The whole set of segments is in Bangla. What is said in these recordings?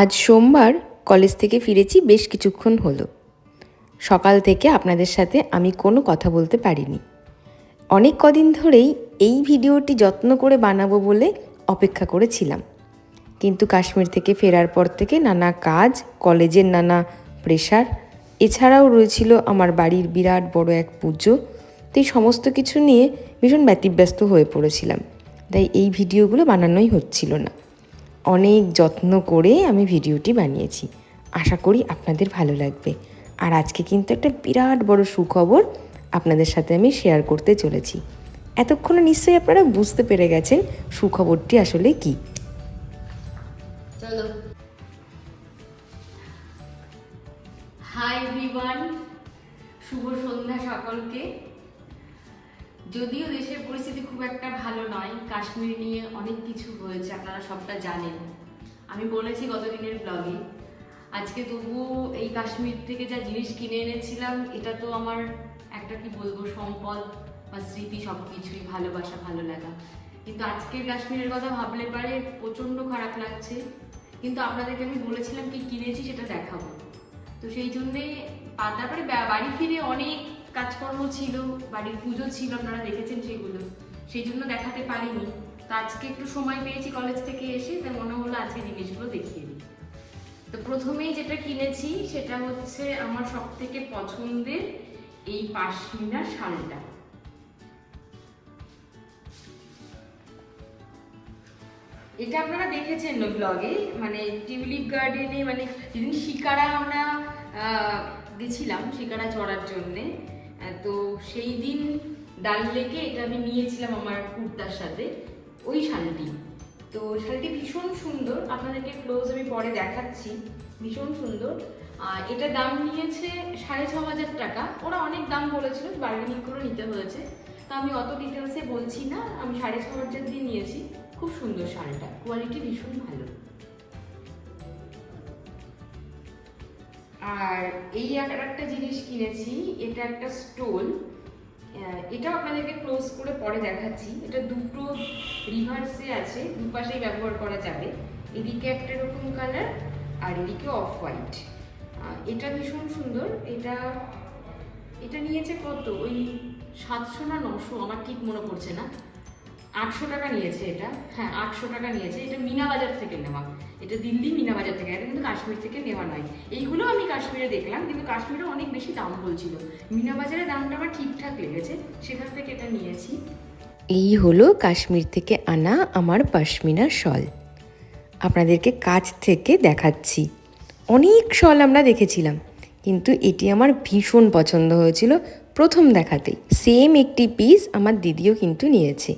আজ সোমবার কলেজ থেকে ফিরেছি, বেশ কিছুক্ষণ হলো। সকাল থেকে আপনাদের সাথে আমি কোনো কথা বলতে পারিনি। অনেক কদিন ধরেই এই ভিডিওটি যত্ন করে বানাবো বলে অপেক্ষা করেছিলাম। কিন্তু কাশ্মীর থেকে ফেরার পর থেকে নানা কাজ, কলেজের নানা প্রেশার, এছাড়াও রয়েছিল আমার বাড়ির বিরাট বড় এক পুজো। তো এই সমস্ত কিছু নিয়ে ভীষণ ব্যতিব্যস্ত হয়ে পড়েছিলাম। তাই এই ভিডিওগুলো বানানোই হচ্ছিল না। অনেক যত্ন করে আমি ভিডিওটি বানিয়েছি। আশা করি আপনাদের ভালো লাগবে। আর আজকে কিন্তু একটা বিরাট বড় সুখবর আপনাদের সাথে আমি শেয়ার করতে চলেছি। এতক্ষণে নিশ্চয়ই আপনারা বুঝতে পেরে গেছেন সুখবরটি আসলে কী। চলো। হাই শুভ সন্ধ্যা সকলকে। যদিও দেশের পরিস্থিতি খুব একটা ভালো নয়, কাশ্মীর নিয়ে অনেক কিছু হয়েছে, আপনারা সবটা জানেন। আমি বলেছি গতদিনের ব্লগে আজকে তবুও এই কাশ্মীর থেকে যা জিনিস কিনে এনেছিলাম, এটা তো আমার একটা কি বলব, সম্পদ বা স্মৃতি সব কিছুই ভালোবাসা, ভালো লাগা। কিন্তু আজকের কাশ্মীরের কথা ভাবলে পারে প্রচণ্ড খারাপ লাগছে। কিন্তু আপনাদেরকে আমি বলেছিলাম কি কিনেছি সেটা দেখাবো। তো সেই জন্যে তারপরে বাড়ি ফিরে অনেক কাজকর্ম ছিল, বাড়ির পুজো ছিল, আপনারা দেখেছেন সেগুলো। সেই জন্য দেখাতে পারিনি। তো আজকে একটু সময় পেয়েছি কলেজ থেকে এসে, তাই মনে হলো আজকে জিনিসগুলো দেখিয়ে দিই। তো প্রথমেই যেটা কিনেছি, সেটা হচ্ছে আমার সব থেকে পছন্দের এই পাশমিনা শালটা। এটা আপনারা দেখেছেন ব্লগে মানে টিউলিপ গার্ডেনে মানে যেদিন শিকারা আমরা গেছিলাম, শিকারা চড়ার জন্যে তো সেই দিন ডাল লেকে এটা আমি নিয়েছিলাম আমার কুর্তার সাথে, ওই শালটি। তো শালটি ভীষণ সুন্দর, আপনাদেরকে ক্লোজ আমি পরে দেখাচ্ছি। ভীষণ সুন্দর। আর এটা দাম নিয়েছে সাড়ে ছ হাজার টাকা। ওরা অনেক দাম বলেছিল বার্গেনিং করে নিতে হয়েছে। তা আমি অত ডিটেলসে বলছি না, আমি সাড়ে ছ হাজার দিয়ে নিয়েছি। খুব সুন্দর শালটা কোয়ালিটি ভীষণ ভালো। আর এই একটা জিনিস কিনেছি, এটা একটা স্টোল এটাও আপনাদেরকে ক্লোজ করে পরে দেখাচ্ছি। এটা দুটো রিভার্সে আছে, দুপাশেই ব্যবহার করা যাবে। এদিকে একটা এরকম কালার আর এদিকে অফ হোয়াইট এটা ভীষণ সুন্দর। এটা এটা নিয়েছে কত? ওই সাতশো না নশো, আমার ঠিক মনে পড়ছে না। আটশো টাকা নিয়েছে এটা। হ্যাঁ আটশো টাকা নিয়েছে। এটা মিনা বাজার থেকে নেওয়া। এটা দিল্লি মিনা বাজার থেকে, এটা কিন্তু কাশ্মীর থেকে নেওয়া নয়। এইগুলো আমি কাশ্মীরে দেখলাম, কিন্তু কাশ্মীরে অনেক বেশি দাম বলছিল। মিনা বাজারে দামটা আমার ঠিকঠাক লেগেছে, সেখান থেকে এটা নিয়েছি। এই হলো কাশ্মীর থেকে আনা আমার পশমিনা শল। আপনাদেরকে কাছ থেকে দেখাচ্ছি। অনেক শল আমরা দেখেছিলাম, কিন্তু এটি আমার ভীষণ পছন্দ হয়েছিল প্রথম দেখাতেই। সেম একটি পিস আমার দিদিও কিন্তু নিয়েছে।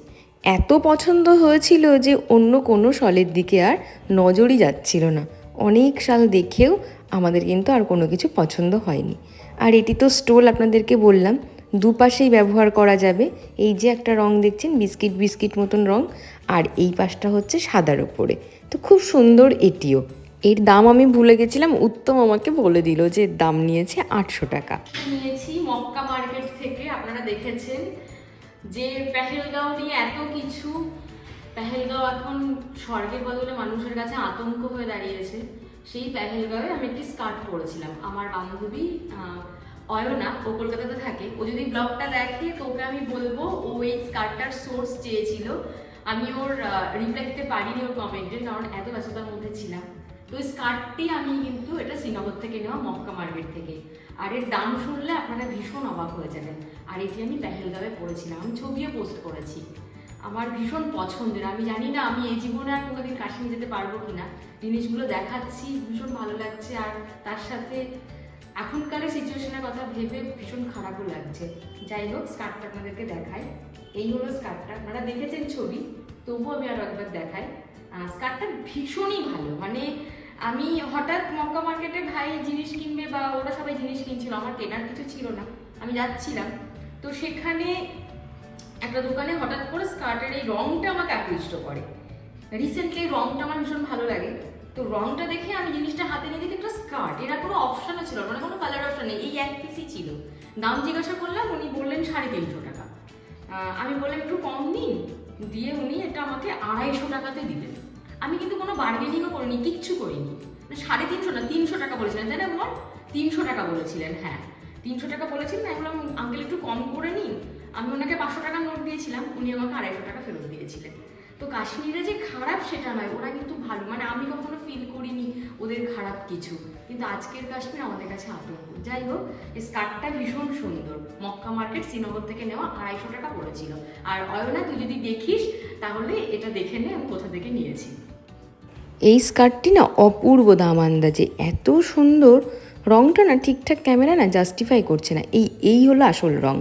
এত পছন্দ হয়েছিল যে অন্য কোনো শলের দিকে আর নজরই যাচ্ছিল না। অনেক সাল দেখেও আমাদের কিন্তু আর কোনো কিছু পছন্দ হয়নি। আর এটি তো স্টোল আপনাদেরকে বললাম, দুপাশেই ব্যবহার করা যাবে। এই যে একটা রং দেখছেন, বিস্কিট বিস্কিট মতন রং, আর এই পাশটা হচ্ছে সাদার ওপরে তো খুব সুন্দর এটিও। এর দাম আমি ভুলে গেছিলাম, উত্তম আমাকে বলে দিল যে দাম নিয়েছে আটশো টাকা। নিয়েছি মক্কা যে পেহেলগাঁও নিয়ে এত কিছু, পেহেলগাঁও এখন স্বর্গের বদলে মানুষের কাছে আতঙ্ক হয়ে দাঁড়িয়েছে, সেই পেহেলগাঁওয়ে আমি একটি স্কার্ট পরেছিলাম। আমার বান্ধবী অয়না, ও কলকাতাতে থাকে। ও যদি ব্লগটা দেখে, তো ওকে আমি বলব, ও এই স্কার্টটার সোর্স চেয়েছিল। আমি ওর রিপ্লাই দিতে পারিনি ওর কমেন্টে কারণ এত ব্যস্ততার মধ্যে ছিলাম। তো ওই স্কার্টটি আমি কিন্তু এটা শ্রীনগর থেকে নেওয়া মক্কা মার্কেট থেকে। আর এর দাম শুনলে আপনারা ভীষণ অবাক হয়ে যাবেন। আর এটি আমি পেহেলগাঁওয়ে পড়েছিলাম, আমি ছবিও পোস্ট করেছি। আমার ভীষণ পছন্দের, আমি জানি না আমি এই জীবনে আর কোনোদিন কাশ্মীর যেতে পারব কিনা। জিনিসগুলো দেখাচ্ছি, ভীষণ ভালো লাগছে আর তার সাথে এখনকার সিচুয়েশনের কথা ভেবে ভীষণ খারাপও লাগছে। যাই হোক স্কার্টটা আপনাদেরকে দেখাই। এই হলো স্কার্টটা আপনারা দেখেছেন ছবি, তবুও আমি আরও একবার দেখাই। স্কার্টটা ভীষণই ভালো মানে আমি হঠাৎ মক্কা মার্কেটে ভাই জিনিস কিনবে বা ওরা সবাই জিনিস কিনছিল, আমার কেনার কিছু ছিল না, আমি যাচ্ছিলাম। তো সেখানে একটা দোকানে হঠাৎ করে স্কার্টের এই রংটা আমাকে আকৃষ্ট করে। রিসেন্টলি রংটা আমার ভীষণ ভালো লাগে। তো রংটা দেখে আমি জিনিসটা হাতে নিয়ে দেখি, একটা স্কার্ট, এরা কোনো অপশনও ছিল মানে কোনো কালার অপশন নেই, এই এক পিসই ছিল। দাম জিজ্ঞাসা করলাম, উনি বললেন সাড়ে তিনশো টাকা। আমি বললাম, একটু কম দিন দিয়ে উনি এটা আমাকে আড়াইশো টাকাতে দিলেন। আমি কিন্তু কোনো বার্গেনিংও করিনি কিচ্ছু করিনি। না, সাড়ে তিনশো না তিনশো টাকা বলেছিলেন তাই না কুমার তিনশো টাকা বলেছিলেন হ্যাঁ। তিনশো টাকা বলেছিলেন আমি বললাম আঙ্কেল একটু কম করে নিন আমি ওনাকে পাঁচশো টাকা নোট দিয়েছিলাম উনি আমাকে আড়াইশো টাকা ফেরত দিয়েছিলেন। তো কাশ্মীরে যে খারাপ সেটা নয় ওরা কিন্তু ভালো। মানে আমি কখনো ফিল করিনি ওদের খারাপ কিছু। কিন্তু আজকের কাশ্মীর আমাদের কাছে আতঙ্ক। যাই হোক এই স্কার্টটা ভীষণ সুন্দর। মক্কা মার্কেট শ্রীনগর থেকে নেওয়া আড়াইশো টাকা পড়েছিল। আর অয়না তুই যদি দেখিস তাহলে এটা দেখে নে আমি কোথা থেকে নিয়েছি। এই স্কার্টটি না অপূর্ব দাম আন্দাজে। এত সুন্দর রংটা না ঠিকঠাক ক্যামেরা না জাস্টিফাই করছে না। এই এই হলো আসল রং।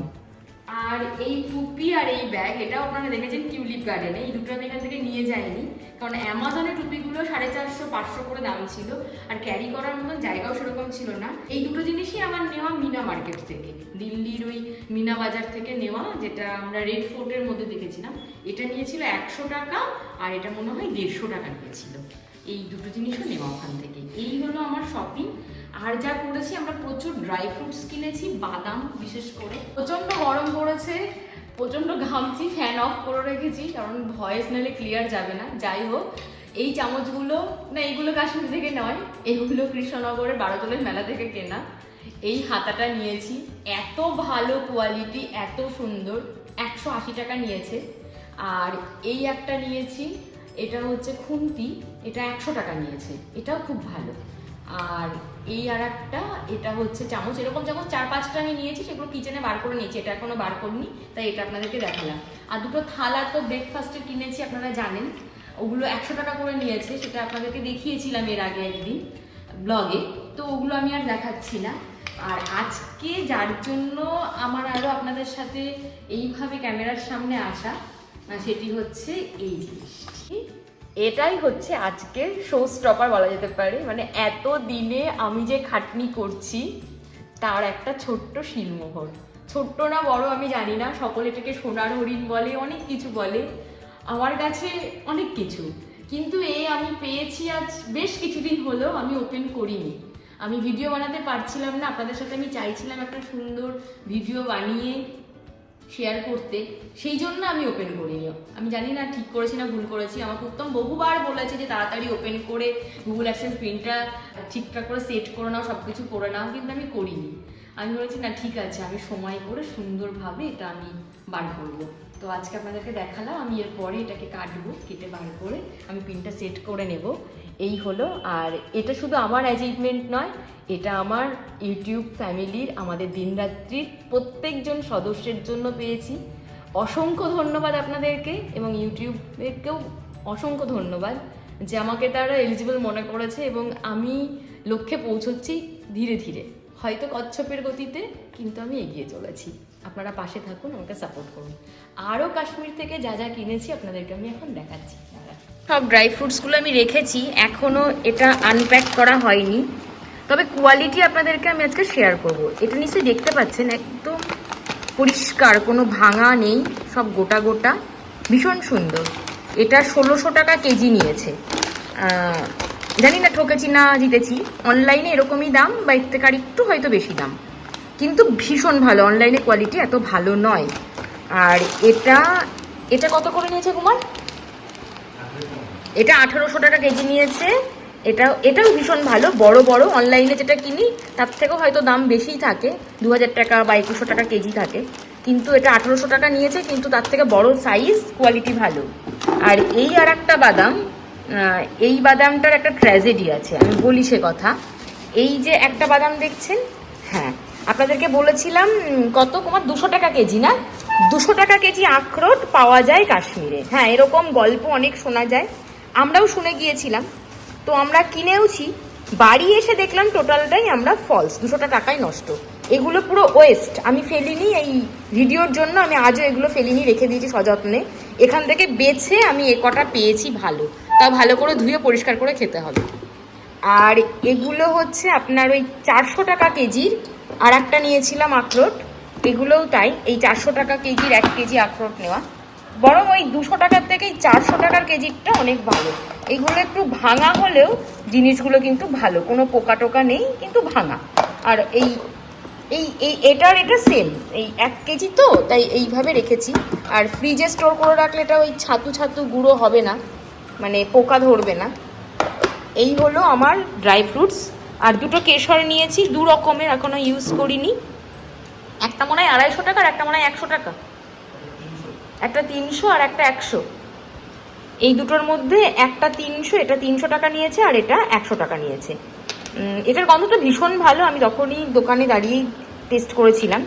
আর এই টুপি আর এই ব্যাগ, এটাও আপনারা দেখেছেন টিউলিপ গার্ডেনে এই দুটো আমি এখান থেকে নিয়ে যাইনি। কারণ অ্যামাজনে টুপিগুলো সাড়ে চারশো, পাঁচশো করে দাম ছিল। আর ক্যারি করার মতন জায়গাও সেরকম ছিল না। এই দুটো জিনিসই আমার নেওয়া মিনা মার্কেট থেকে। দিল্লির ওই মিনা বাজার থেকে নেওয়া, যেটা আমরা রেড ফোর্টের মধ্যে দেখেছিলাম। এটা নিয়েছিল একশো টাকা, আর এটা মনে হয় দেড়শো টাকা নিয়েছিল। এই দুটো জিনিসও নেওয়া ওখান থেকে। এই হলো আমার শপিং আর যা করেছি, আমরা প্রচুর ড্রাই ফ্রুটস কিনেছি, বাদাম বিশেষ করে। প্রচণ্ড গরম পড়েছে প্রচণ্ড ঘামছি ফ্যান অফ করে রেখেছি, কারণ ভয়েস নাহলে ক্লিয়ার যাবে না। যাই হোক, এই চামচগুলো, না, এইগুলো কাশ্মীর থেকে নয়, এগুলো কৃষ্ণনগরের বারোতলের মেলা থেকে কেনা। এই হাতাটা নিয়েছি। এত ভালো কোয়ালিটি এত সুন্দর, একশো আশি টাকা নিয়েছে। আর এই একটা নিয়েছি এটা হচ্ছে খুন্তি, এটা একশো টাকা নিয়েছে। এটাও খুব ভালো। আর এই আর একটা এটা হচ্ছে চামচ। এরকম চামচ চার পাঁচটা আমি নিয়েছি, সেগুলো কিচেনে বার করে নিয়েছি। এটা এখনও বার করিনি, তাই এটা আপনাদেরকে দেখালাম। আর দুটো থালা তো ব্রেকফাস্টে কিনেছি, আপনারা জানেন। ওগুলো একশো টাকা করে নিয়েছে, সেটা আপনাদেরকে দেখিয়েছিলাম এর আগে একদিন ব্লগে। তো ওগুলো আমি আর দেখাচ্ছি না। আর আজকে যার জন্য আমার আরও আপনাদের সাথে এইভাবে ক্যামেরার সামনে আসা সেটি হচ্ছে এই জিনিসটি। এটাই হচ্ছে আজকের শো স্টপার বলা যেতে পারে। মানে এত দিনে আমি যে খাটনি করছি, তার একটা ছোট্ট শিলমোহর। ছোট্ট না, বড় আমি জানি না। সকলে এটাকে সোনার হরিণ বলে, অনেক কিছু বলে। আমার কাছে অনেক কিছু। কিন্তু এ আমি পেয়েছি আজ বেশ কিছুদিন হলো, আমি ওপেন করিনি। আমি ভিডিও বানাতে পারছিলাম না। আপনাদের সাথে আমি চাইছিলাম একটা সুন্দর ভিডিও বানিয়ে শেয়ার করতে, সেই জন্য আমি ওপেন করিনি। আমি জানি না ঠিক করেছি না ভুল করেছি। আমাকে উত্তম বহুবার বলেছে যে তাড়াতাড়ি ওপেন করে গুগল অ্যাক্সেস প্রিন্টটা ঠিকঠাক করে সেট করে নাও সব কিছু করে নাও, কিন্তু আমি করিনি। আমি বলেছি, না, ঠিক আছে, আমি সময় করে সুন্দরভাবে এটা আমি বার করব। তো আজকে আপনাদেরকে দেখালাম, আমি এরপরে এটাকে কাটবো, কেটে বার করে আমি পিনটা সেট করে নেব। এই হলো। আর এটা শুধু আমার অ্যাচিভমেন্ট নয়, এটা আমার ইউটিউব ফ্যামিলির, আমাদের দিনরাত্রির প্রত্যেকজন সদস্যের জন্য পেয়েছি। অসংখ্য ধন্যবাদ আপনাদেরকে এবং ইউটিউবকেও অসংখ্য ধন্যবাদ যে আমাকে তারা এলিজিবল মনে করেছে এবং আমি লক্ষ্যে পৌঁছচ্ছি ধীরে ধীরে। হয়তো কচ্ছপের গতিতে, কিন্তু আমি এগিয়ে চলেছি। আপনারা পাশে থাকুন, আমাকে সাপোর্ট করুন। আরও কাশ্মীর থেকে যা যা কিনেছি আপনাদেরকে আমি এখন দেখাচ্ছি। সব ড্রাই ফ্রুটসগুলো আমি রেখেছি এখনও এটা আনপ্যাক করা হয়নি। তবে কোয়ালিটি আপনাদেরকে আমি আজকে শেয়ার করব। এটা নিশ্চয়ই দেখতে পাচ্ছেন, একদম পরিষ্কার, কোনো ভাঙা নেই, সব গোটা গোটা, ভীষণ সুন্দর। এটা ষোলোশো টাকা কেজি নিয়েছে। জানি না ঠকেছি না জিতেছি। অনলাইনে এরকমই দাম, বা এর থেকে আর একটু হয়তো বেশি দাম। কিন্তু ভীষণ ভালো অনলাইনে কোয়ালিটি এত ভালো নয়। আর এটা এটা কত করে নিয়েছে কুমার? এটা আঠারোশো টাকা কেজি নিয়েছে। এটা, এটাও ভীষণ ভালো, বড় বড় অনলাইনে যেটা কিনি, তার থেকেও হয়তো দাম বেশিই থাকে দু হাজার টাকা বা একুশশো টাকা কেজি থাকে। কিন্তু এটা আঠারোশো টাকা নিয়েছে, কিন্তু তার থেকে বড় সাইজ কোয়ালিটি ভালো। আর এই আর একটা বাদাম এই বাদামটার একটা ট্র্যাজেডি আছে, আমি বলি সে কথা। এই যে একটা বাদাম দেখছেন? হ্যাঁ আপনাদেরকে বলেছিলাম কত? তোমার দুশো টাকা কেজি না? দুশো টাকা কেজি আখরোট পাওয়া যায় কাশ্মীরে। হ্যাঁ এরকম গল্প অনেক শোনা যায়। আমরাও শুনে গিয়েছিলাম। তো আমরা কিনেওছি, বাড়ি এসে দেখলাম টোটালটাই আমরা ফলস দুশোটা টাকাই নষ্ট। এগুলো পুরো ওয়েস্ট আমি ফেলিনি, এই ভিডিওর জন্য আমি আজও এগুলো ফেলিনি, রেখে দিয়েছি সযত্নে। এখান থেকে বেছে আমি এ কটা পেয়েছি ভালো, তা ভালো করে ধুয়ে পরিষ্কার করে খেতে হবে। আর এগুলো হচ্ছে আপনার ওই চারশো টাকা কেজির আর একটা নিয়েছিলাম আখরোট। এগুলোও তাই, এই চারশো টাকা কেজির এক কেজি আখরোট নেওয়া। বরং ওই দুশো টাকার থেকে এই চারশো টাকার কেজিটা অনেক ভালো। এগুলো একটু ভাঙা হলেও জিনিসগুলো কিন্তু ভালো। কোনো পোকা টোকা নেই, কিন্তু ভাঙা। আর এই এই এই, এটার এটা সেম এই এক কেজি তো, তাই এইভাবে রেখেছি। আর ফ্রিজে স্টোর করে রাখলে এটা ওই ছাতু ছাতু গুঁড়ো হবে না। মানে পোকা ধরবে না। এই হলো আমার ড্রাই ফ্রুটস আর দুটো কেশর নিয়েছি, দু রকমের, এখনও ইউজ করিনি। একটা মনে হয় আড়াইশো টাকা আর একটা মনে হয় একশো টাকা। একটা তিনশো আর একটা একশো। এই দুটোর মধ্যে একটা তিনশো, এটা তিনশো টাকা নিয়েছে আর এটা একশো টাকা নিয়েছে। এটার গন্ধটা ভীষণ ভালো, আমি তখনই দোকানে দাঁড়িয়েই টেস্ট করেছিলাম।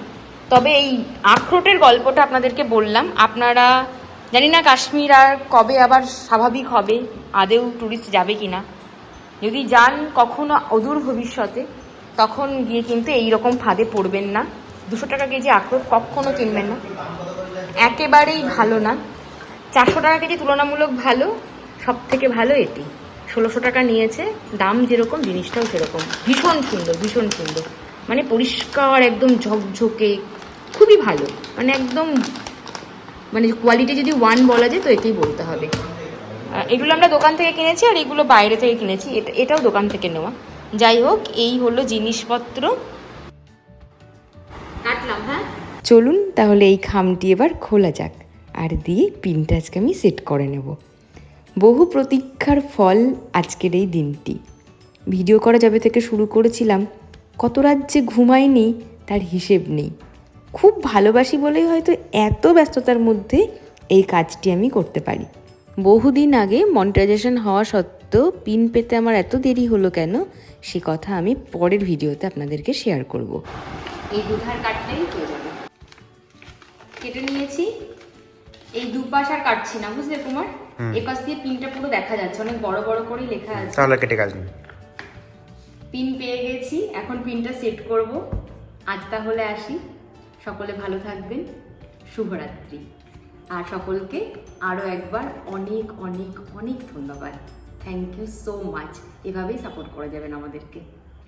তবে এই আখরোটের গল্পটা আপনাদেরকে বললাম। আপনারা, জানি না কাশ্মীর আর কবে আবার স্বাভাবিক হবে, আদেও ট্যুরিস্ট যাবে কি না যদি যান কখনো অদূর ভবিষ্যতে, তখন গিয়ে কিন্তু এই রকম ফাঁদে পড়বেন না। দুশো টাকা কেজি আখরোট কখনো কিনবেন না। একেবারেই ভালো না। চারশো টাকা কেজি তুলনামূলক ভালো সব থেকে ভালো এটি। ষোলোশো টাকা নিয়েছে, দাম যেরকম, জিনিসটাও সেরকম। ভীষণ সুন্দর ভীষণ সুন্দর। মানে পরিষ্কার, একদম ঝকঝকে, খুবই ভালো। মানে একদম মানে কোয়ালিটি যদি ওয়ান বলা যায়, তো এটাই বলতে হবে। এগুলো আমরা দোকান থেকে কিনেছি আর এগুলো বাইরে থেকে কিনেছি। এটা, এটাও দোকান থেকে নেওয়া। যাই হোক, এই হলো জিনিসপত্র। চলুন, তাহলে এই খামটি এবার খোলা যাক। আর দিয়ে পিনটা আজকে আমি সেট করে নেব। বহু প্রতীক্ষার ফল আজকের এই দিনটি। ভিডিও করা যাবে থেকে শুরু করেছিলাম। কত রাত যে ঘুমাইনি তার হিসেব নেই। খুব ভালোবাসি বলেই হয়তো এত ব্যস্ততার মধ্যে এই কাজটি আমি করতে পারি। বহুদিন আগে মনিটাইজেশন হওয়া সত্ত্বেও পিন পেতে আমার এত দেরি হলো কেন, সে কথা আমি পরের ভিডিওতে আপনাদেরকে শেয়ার করব। এই দুধার কাটলেই কেটে নিয়েছি। এই দুপাশ আর কাটছি না বুঝলে কুমার? এ পাশ দিয়ে পিনটা পুরো দেখা যাচ্ছে অনেক বড় বড় করেই লেখা আছে। তাহলে কেটে কাজ নেই। পিন পেয়ে গেছি এখন পিনটা সেট করব। আজ তাহলে আসি। সকলে ভালো থাকবেন শুভরাত্রি। আর সকলকে আরও একবার অনেক অনেক অনেক ধন্যবাদ। থ্যাংক ইউ সো মাচ এভাবেই সাপোর্ট করা যাবেন আমাদেরকে।